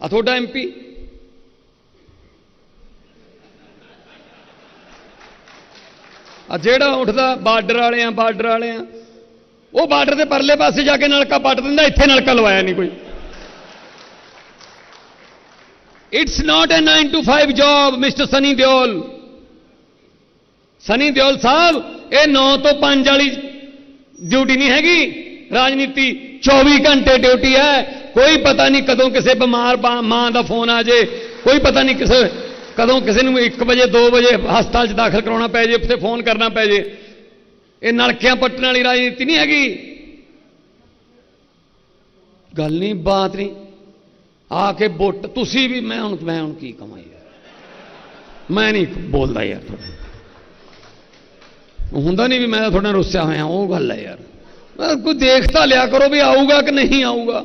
ਆ ਤੁਹਾਡਾ ਐਮਪੀ ਆ ਜਿਹੜਾ ਉੱਠਦਾ ਬਾਰਡਰ ਵਾਲੇ ਆ ਬਾਰਡਰ ਵਾਲੇ ਆ ਉਹ ਬਾਰਡਰ ਦੇ ਪਰਲੇ ਪਾਸੇ ਜਾ ਕੇ ਨਲਕਾ ਪੱਟ ਦਿੰਦਾ, ਇੱਥੇ ਨਲਕਾ ਲਵਾਇਆ ਨਹੀਂ ਕੋਈ। It's not a 9 to 5 job mister Sunny Deol Sunny Deol ਸਾਹਿਬ ਇਹ 9 ਤੋਂ 5 ਵਾਲੀ ਡਿਊਟੀ ਨਹੀਂ ਹੈਗੀ ਰਾਜਨੀਤੀ 24 ਘੰਟੇ ਡਿਊਟੀ ਹੈ ਕੋਈ ਪਤਾ ਨਹੀਂ ਕਦੋਂ ਕਿਸੇ ਬਿਮਾਰ ਬਾ- ਮਾਂ ਦਾ ਫੋਨ ਆ ਜੇ ਕੋਈ ਪਤਾ ਨਹੀਂ ਕਿਸੇ ਕਦੋਂ ਕਿਸੇ ਨੂੰ 1 ਵਜੇ 2 ਵਜੇ ਹਸਪਤਾਲ 'ਚ ਦਾਖਲ ਕਰਾਉਣਾ ਪੈ ਜੇ ਉੱਥੇ ਫੋਨ ਕਰਨਾ ਪੈ ਜੇ ਇਹ ਨਲਕਿਆਂ ਪੱਟਣ ਵਾਲੀ ਰਾਜਨੀਤੀ ਨਹੀਂ ਹੈਗੀ ਗੱਲ ਨਹੀਂ ਬਾਤ ਨਹੀਂ ਆ ਕੇ ਵੋਟ ਤੁਸੀਂ ਵੀ ਮੈਂ ਹੁਣ ਮੈਂ ਹੁਣ ਕੀ ਕਮਾਂ ਯਾਰ ਮੈਂ ਨਹੀਂ ਬੋਲਦਾ ਯਾਰ ਤੁਹਾਡੇ ਹੁੰਦਾ ਨਹੀਂ ਵੀ ਮੈਂ ਤਾਂ ਤੁਹਾਡੇ ਨਾਲ ਰੁੱਸਿਆ ਹੋਇਆ ਉਹ ਗੱਲ ਹੈ ਯਾਰ ਮੈਂ ਕੋਈ ਦੇਖ ਤਾਂ ਲਿਆ ਕਰੋ ਵੀ ਆਊਗਾ ਕਿ ਨਹੀਂ ਆਊਗਾ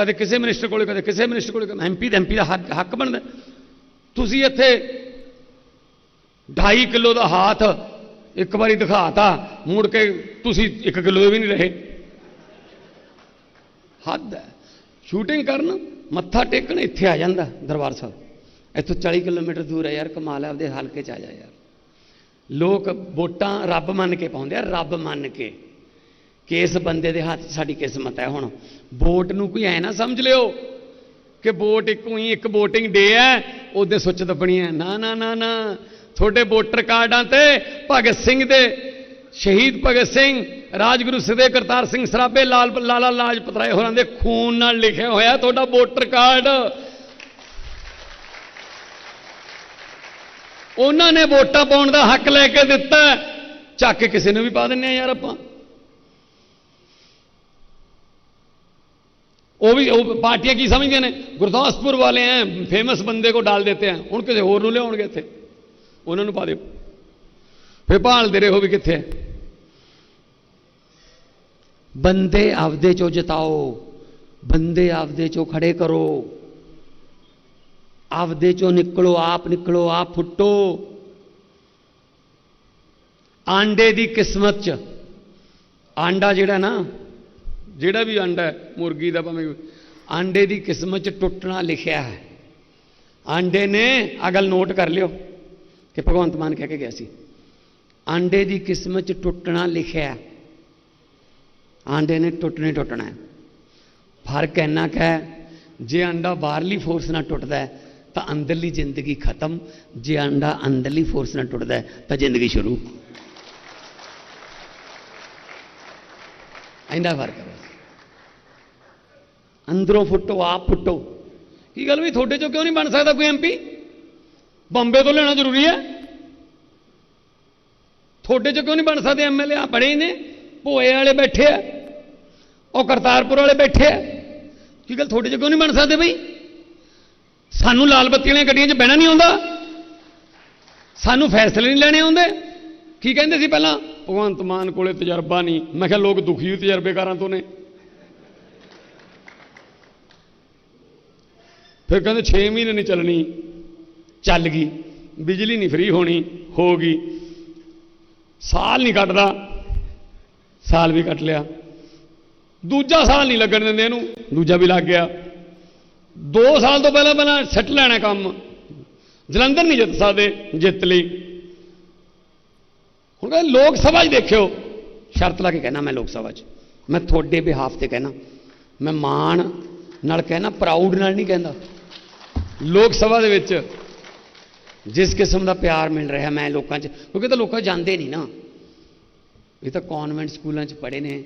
ਕਦੇ ਕਿਸੇ ਮਿਨਿਸਟਰ ਕੋਲੇ, ਕਦੇ ਕਿਸੇ ਮਿਨਿਸਟਰ ਕੋਲੇ ਐਮਪੀ ਦਾ ਐਮਪੀ ਦਾ ਹੱਕ ਹੱਕ ਬਣਦਾ। ਤੁਸੀਂ ਇੱਥੇ 2.5 ਕਿਲੋ ਦਾ ਹਾਥ ਇੱਕ ਵਾਰੀ ਦਿਖਾਤਾ, ਮੁੜ ਕੇ ਤੁਸੀਂ 1 ਕਿਲੋ ਵੀ ਨਹੀਂ ਰਹੇ। ਹੱਦ ਹੈ। ਸ਼ੂਟਿੰਗ ਕਰਨ, ਮੱਥਾ ਟੇਕਣ ਇੱਥੇ ਆ ਜਾਂਦਾ ਦਰਬਾਰ ਸਾਹਿਬ। ਇੱਥੋਂ 40 ਕਿਲੋਮੀਟਰ ਦੂਰ ਹੈ ਯਾਰ, ਕਮਾਲ ਹੈ, ਆਪਦੇ ਹਲਕੇ ਚ ਆ ਜਾ ਯਾਰ। ਲੋਕ ਵੋਟਾਂ ਰੱਬ ਮੰਨ ਕੇ ਪਾਉਂਦੇ ਆ, ਰੱਬ ਮੰਨ ਕੇ। ਕਿ ਇਸ ਬੰਦੇ ਦੇ ਹੱਥ ਸਾਡੀ ਕਿਸਮਤ ਹੈ ਹੁਣ? ਵੋਟ ਨੂੰ ਕੋਈ ਐ ਨਾ ਸਮਝ ਲਿਓ ਕਿ ਵੋਟ ਇੱਕ ਹੀ, ਇੱਕ VOTING ਡੇ ਹੈ, ਉਹਦੇ ਸੁੱਚ ਦੱਬਣੀ ਹੈ। ਨਾ ਨਾ ਨਾ ਨਾ। ਤੁਹਾਡੇ ਵੋਟਰ ਕਾਰਡਾਂ ਤੇ ਭਗਤ ਸਿੰਘ ਦੇ, ਸ਼ਹੀਦ ਭਗਤ ਸਿੰਘ, ਰਾਜਗੁਰੂ ਸਦੇ ਕਰਤਾਰ ਸਿੰਘ ਸਰਾਭੇ, ਲਾਲ, ਲਾਲਾ ਲਾਜਪਤ ਰਾਏ ਹੋਰਾਂ ਦੇ ਖੂਨ ਨਾਲ ਲਿਖਿਆ ਹੋਇਆ ਤੁਹਾਡਾ ਵੋਟਰ ਕਾਰਡ। ਉਹਨਾਂ ਨੇ ਵੋਟਾਂ ਪਾਉਣ ਦਾ ਹੱਕ ਲੈ ਕੇ ਦਿੱਤਾ। ਚੱਕ ਕੇ ਕਿਸੇ ਨੂੰ ਵੀ ਪਾ ਦਿੰਨੇ ਆ ਯਾਰ ਆਪਾਂ। ਉਹ ਵੀ, ਉਹ ਪਾਰਟੀਆਂ ਕੀ ਸਮਝਦੀਆਂ ਨੇ? ਗੁਰਦਾਸਪੁਰ ਵਾਲੇ ਐ ਫੇਮਸ ਬੰਦੇ ਕੋ ਡਾਲ ਦੇਤੇ ਆ ਹੁਣ ਕਿਸੇ ਹੋਰ ਨੂੰ ਲਿਆਉਣਗੇ ਇੱਥੇ। ਉਹਨਾਂ ਨੂੰ ਪਾ ਦਿਓ। ਫੇ ਭਾਲਦੇ ਰਹੋ ਵੀ ਕਿੱਥੇ ਹੈ ਬੰਦੇ ਆਪਦੇ ਚੋਂ ਜਿਤਾਓ, ਬੰਦੇ ਆਪਦੇ ਚੋਂ ਖੜੇ ਕਰੋ। ਆਪਦੇ ਚੋਂ ਨਿਕਲੋ, ਆਪ ਨਿਕਲੋ, ਆਪ ਫੁੱਟੋ। ਆਂਡੇ ਦੀ ਕਿਸਮਤ ਚ, ਆਂਡਾ ਜਿਹੜਾ ਨਾ ਜਿਹੜਾ ਵੀ ਆਂਡਾ ਹੈ, ਮੁਰਗੀ ਦਾ ਭਾਵੇਂ ਆਂਡੇ ਦੀ ਕਿਸਮਤ ਚ ਟੁੱਟਣਾ ਲਿਖਿਆ ਹੈ। ਆਂਡੇ ਨੇ ਅਗਲ ਨੋਟ ਕਰ ਲਿਓ ਕਿ ਭਗਵੰਤ ਮਾਨ ਕਹਿ ਕੇ ਗਿਆ ਸੀ। ਆਂਡੇ ਦੀ ਕਿਸਮਤ ਚ ਟੁੱਟਣਾ ਲਿਖਿਆ ਹੈ। ਆਂਡੇ ਨੇ ਟੁੱਟਣੇ ਟੁੱਟਣਾ ਹੈ। ਫ਼ਰਕ ਇੰਨਾ ਕੁ ਹੈ, ਜੇ ਆਂਡਾ ਬਾਹਰਲੀ ਫੋਰਸ ਨਾਲ ਟੁੱਟਦਾ ਹੈ, ਤਾਂ ਅੰਦਰਲੀ ਜ਼ਿੰਦਗੀ ਖਤਮ। ਜੇ ਆਂਡਾ ਅੰਦਰਲੀ ਫੋਰਸ ਨਾਲ ਟੁੱਟਦਾ ਹੈ, ਤਾਂ ਜ਼ਿੰਦਗੀ ਸ਼ੁਰੂ। ਇੰਨਾ ਫ਼ਰਕ ਹੈ ਅੰਦਰੋਂ ਫੁੱਟੋ ਆਪ ਫੁੱਟੋ ਕੀ ਗੱਲ ਵੀ ਤੁਹਾਡੇ ਚੋਂ ਕਿਉਂ ਨਹੀਂ ਬਣ ਸਕਦਾ ਕੋਈ ਐਮਪੀ ਬੰਬੇ ਤੋਂ ਲੈਣਾ ਜ਼ਰੂਰੀ ਹੈ ਤੁਹਾਡੇ ਚੋਂ ਕਿਉਂ ਨਹੀਂ ਬਣ ਸਕਦੇ ਐਮਐਲਏ ਆ ਬੜੇ ਹੀ ਨੇ ਭੋਏ ਵਾਲੇ ਬੈਠੇ ਆ ਉਹ ਕਰਤਾਰਪੁਰ ਵਾਲੇ ਬੈਠੇ ਆ ਕੀ ਗੱਲ ਤੁਹਾਡੇ 'ਚੋਂ ਕਿਉਂ ਨਹੀਂ ਬਣ ਸਕਦੇ ਬਈ ਸਾਨੂੰ ਲਾਲ ਬੱਤੀ ਵਾਲੀਆਂ ਗੱਡੀਆਂ 'ਚ ਬਹਿਣਾ ਨਹੀਂ ਆਉਂਦਾ ਸਾਨੂੰ ਫੈਸਲੇ ਨਹੀਂ ਲੈਣੇ ਆਉਂਦੇ ਕੀ ਕਹਿੰਦੇ ਸੀ ਪਹਿਲਾਂ ਭਗਵੰਤ ਮਾਨ ਕੋਲੇ ਤਜਰਬਾ ਨਹੀਂ। ਮੈਂ ਕਿਹਾ, ਲੋਕ ਦੁਖੀ ਤਜਰਬੇਕਾਰਾਂ ਤੋਂ ਨੇ। ਫਿਰ ਕਹਿੰਦੇ 6 ਮਹੀਨੇ ਨਹੀਂ ਚੱਲਣੀ। ਚੱਲ ਗਈ। ਬਿਜਲੀ ਨਹੀਂ ਫ੍ਰੀ ਹੋਣੀ, ਹੋ ਗਈ। ਸਾਲ ਨਹੀਂ ਕੱਟਦਾ। ਸਾਲ ਵੀ ਕੱਟ ਲਿਆ। ਦੂਜਾ ਸਾਲ ਨਹੀਂ ਲੱਗਣ ਦਿੰਦੇ ਇਹਨੂੰ। ਦੂਜਾ ਵੀ ਲੱਗ ਗਿਆ। 2 ਸਾਲ ਤੋਂ ਪਹਿਲਾਂ ਪਹਿਲਾਂ ਸੱਟ ਲੈਣਾ ਕੰਮ। ਜਲੰਧਰ ਨਹੀਂ ਜਿੱਤ ਸਕਦੇ, ਜਿੱਤ ਲਈ। ਹੁਣ ਕਹਿੰਦੇ ਲੋਕ ਸਭਾ 'ਚ ਦੇਖਿਓ। ਸ਼ਰਤ ਲਾ ਕੇ ਕਹਿਣਾ ਮੈਂ ਲੋਕ ਸਭਾ 'ਚ। ਮੈਂ ਤੁਹਾਡੇ ਬਿਹਾਫ ਤੇ ਕਹਿਣਾ। ਮੈਂ ਮਾਣ ਨਾਲ ਕਹਿਣਾ ਪ੍ਰਾਊਡ ਨਾਲ ਨਹੀਂ ਕਹਿੰਦਾ। ਲੋਕ ਸਭਾ ਦੇ ਵਿੱਚ ਜਿਸ ਕਿਸਮ ਦਾ ਪਿਆਰ ਮਿਲ ਰਿਹਾ ਮੈਂ ਲੋਕਾਂ 'ਚ, ਕਿਉਂਕਿ ਤਾਂ ਲੋਕਾਂ ਜਾਂਦੇ ਨਹੀਂ ਨਾ। ਇਹ ਤਾਂ ਕਨਵੈਂਟ ਸਕੂਲਾਂ 'ਚ ਪੜ੍ਹੇ ਨੇ।